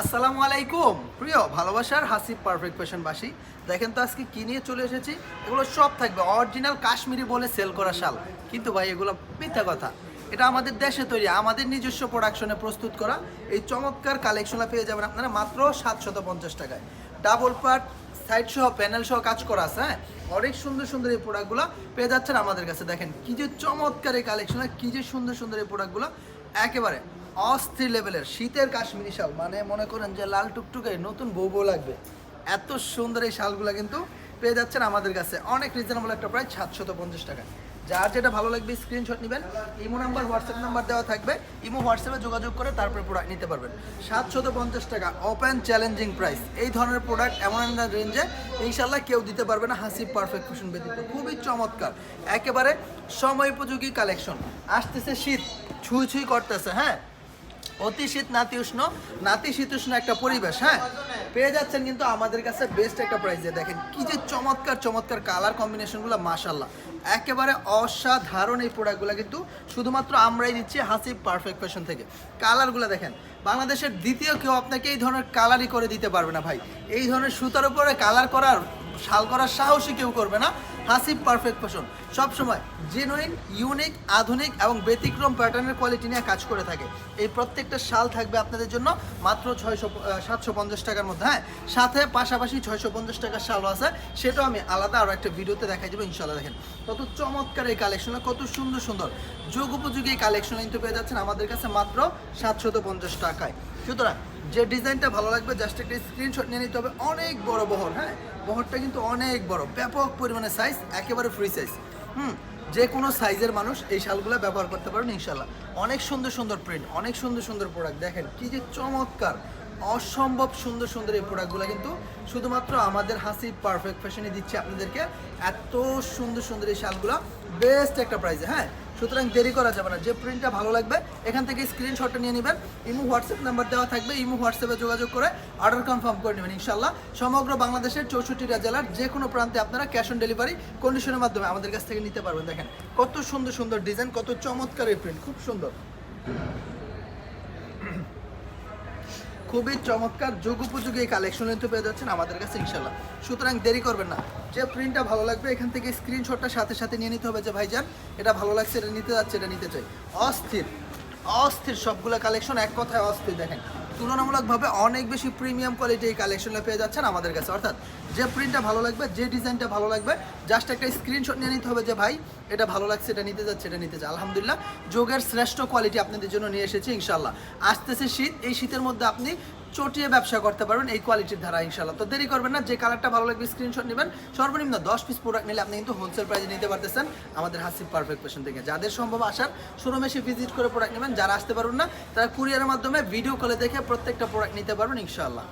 আসসালামু আলাইকুম। প্রিয়, ভালোবাসার হাসিব পারফেক্ট ফ্যাশনবাসী দেখেন তো আজকে কি নিয়ে চলে এসেছি? এগুলো সব থাকবে। অরিজিনাল কাশ্মীরি বলে সেল করা শাল। কিন্তু ভাই, এগুলো মিথ্যা কথা। এটা আমাদের দেশে তৈরি, আমাদের নিজস্ব প্রোডাকশনে প্রস্তুত করা। এই চমৎকার কালেকশনটা পেয়ে যাবেন আপনারা মাত্র সাতশত পঞ্চাশ টাকায়। ডাবল পার্ট সাইড সহ প্যানেল সহ কাজ করা আছে হ্যাঁ? অনেক সুন্দর সুন্দর এই প্রোডাক্টগুলো পেয়ে যাচ্ছেন আমাদের কাছে। দেখেন কি যে চমৎকার এই কালেকশন কি যে সুন্দর সুন্দর এই প্রোডাক্টগুলো একেবারে অস্থির লেভেলের শীতের কাশ্মীরি শাল। মানে মনে করেন যে লাল টুকটুকে নতুন বউ বউ লাগবে। এত সুন্দর এই শালগুলো কিন্তু পেয়ে যাচ্ছেন আমাদের কাছে। অনেক রিজনেবল একটা প্রায় সাতশত পঞ্চাশ টাকা। যার যেটা ভালো লাগবে স্ক্রিনশট নেবেন। ইমো নাম্বার হোয়াটসঅ্যাপ নাম্বার দেওয়া থাকবে। ইমো হোয়াটসঅ্যাপে যোগাযোগ করে তারপরে প্রোডাক্ট নিতে পারবেন। সাতশত পঞ্চাশ টাকা ওপেন চ্যালেঞ্জিং প্রাইস এই ধরনের প্রোডাক্ট এমন একটা রেঞ্জে ইনশাল্লাহ কেউ দিতে পারবে না। হাসি পারফেক্ট ফ্যাশন ব্যতীত। খুবই চমৎকার। একেবারে সময় উপযোগী কালেকশন আসতেছে শীত। ছুঁই ছুঁই করতেছে হ্যাঁ? অতি শীত নাতি উষ্ণ নাতি শীতোষ্ণ একটা পরিবেশ হ্যাঁ? পেয়ে যাচ্ছেন কিন্তু আমাদের কাছে বেস্ট একটা প্রাইসে দেখেন, কি যে চমৎকার চমৎকার কালার কম্বিনেশনগুলো মাশাল্লাহ একেবারে অসাধারণ এই প্রোডাক্টগুলো কিন্তু শুধুমাত্র আমরাই দিচ্ছি হাসি পারফেক্ট ফ্যাশন থেকে। কালারগুলো দেখেন, বাংলাদেশের দ্বিতীয় কেউ আপনাকে এই ধরনের কালারই করে দিতে পারবে না ভাই। এই ধরনের সুতার উপরে কালার করার শাল করার সাহসী কেউ করবে না। হাসিব পারফেক্ট ফ্যাশন সবসময় জেনুইন ইউনিক আধুনিক এবং ব্যতিক্রম প্যাটার্নের কোয়ালিটি নিয়ে কাজ করে থাকে। এই প্রত্যেকটা শাল থাকবে আপনাদের জন্য মাত্র ছয়শো সাতশো পঞ্চাশ টাকার মধ্যে হ্যাঁ? সাথে পাশাপাশি ছয়শো পঞ্চাশ টাকার শালও আছে। সেটাও আমি আলাদা আরও একটা ভিডিওতে দেখাই দেবো ইনশাল্লাহ দেখেন। কত চমৎকার এই কালেকশনটা কত সুন্দর সুন্দর। যুগ উপযোগী এই কালেকশন কিন্তু পেয়ে যাচ্ছেন আমাদের কাছে মাত্র সাতশত পঞ্চাশ টাকায়। সুতরাং যে ডিজাইনটা ভালো লাগবে জাস্ট একটা স্ক্রিনশট নিয়ে নিতে হবে। অনেক বড় বহর হ্যাঁ? বহরটা কিন্তু অনেক বড়, ব্যাপক পরিমাণে সাইজ একেবারে ফ্রি সাইজ হুম, যে কোনো সাইজের মানুষ এই শালগুলো ব্যবহার করতে পারেন ইনশাল্লাহ অনেক সুন্দর সুন্দর প্রিন্ট অনেক সুন্দর সুন্দর প্রোডাক্ট দেখেন, কি যে চমৎকার! অসম্ভব সুন্দর সুন্দর এই প্রোডাক্টগুলো কিন্তু শুধুমাত্র আমাদের হাসি পারফেক্ট ফ্যাশনে দিচ্ছে আপনাদেরকে। এত সুন্দর সুন্দর এই শালগুলো বেস্ট একটা প্রাইসে হ্যাঁ? সুতরাং দেরি করা যাবে না। যে প্রিন্টটা ভালো লাগবে, এখান থেকে স্ক্রিনশটটা নিয়ে নেবেন। ইমো হোয়াটসঅ্যাপ নাম্বার দেওয়া থাকবে, ইমো হোয়াটসঅ্যাপে যোগাযোগ করে অর্ডার কনফার্ম করে নেবেন ইনশাল্লাহ সমগ্র বাংলাদেশের চৌষট্টিটা জেলার যে কোনো প্রান্তে আপনারা ক্যাশ অন ডেলিভারি কন্ডিশনের মাধ্যমে আমাদের কাছ থেকে নিতে পারবেন। দেখেন, কত সুন্দর সুন্দর ডিজাইন কত চমৎকার এই প্রিন্ট খুব সুন্দর। খুবই চমৎকার যুগ উপযোগী এই কালেকশন কিন্তু পেয়ে যাচ্ছেন আমাদের কাছে ইনশাল্লাহ সুতরাং দেরি করবেন না। যে প্রিন্টটা ভালো লাগবে, এখান থেকে স্ক্রিনশটটা সাথে সাথে নিয়ে নিতে হবে যে ভাইজান, এটা ভালো লাগছে, এটা নিতে যাচ্ছে, এটা নিতে চাই। অস্থির অস্থির সবগুলো কালেকশন এক কথায় অস্থির, দেখেন। তুলনামূলকভাবে অনেক বেশি প্রিমিয়াম কোয়ালিটি এই কালেকশনটা পেয়ে যাচ্ছেন আমাদের কাছে। অর্থাৎ যে প্রিন্টটা ভালো লাগবে, যে ডিজাইনটা ভালো লাগবে জাস্ট একটা স্ক্রিনশট নিয়ে নিতে হবে যে, ভাই, এটা ভালো লাগছে, এটা নিতে যাচ্ছে, এটা নিতে যাচ্ছে। আলহামদুলিল্লাহ, যোগের শ্রেষ্ঠ কোয়ালিটি আপনাদের জন্য নিয়ে এসেছি ইনশাল্লাহ আসতেছে শীত, এই শীতের মধ্যে আপনি চটিয়ে ব্যবসা করতে পারবেন এই কোয়ালিটির ধারা ইনশাল্লাহ তো দেরি করবেন না, যে কালারটা ভালো লাগবে স্ক্রিনশট নেবেন। সর্বনিম্ন দশ পিস প্রোডাক্ট নিলে আপনি কিন্তু হোলসেল প্রাইসে নিতে পারতেছেন। আমাদের হাসি পারফেক্ট পেশন থেকে। যাদের সম্ভব আসার শোরুমে এসে ভিজিট করে প্রোডাক্ট নেবেন। যারা আসতে পারবেন না, তারা কুরিয়ারের মাধ্যমে ভিডিও কলে দেখে প্রত্যেকটা প্রোডাক্ট নিতে পারবেন ইনশাল্লাহ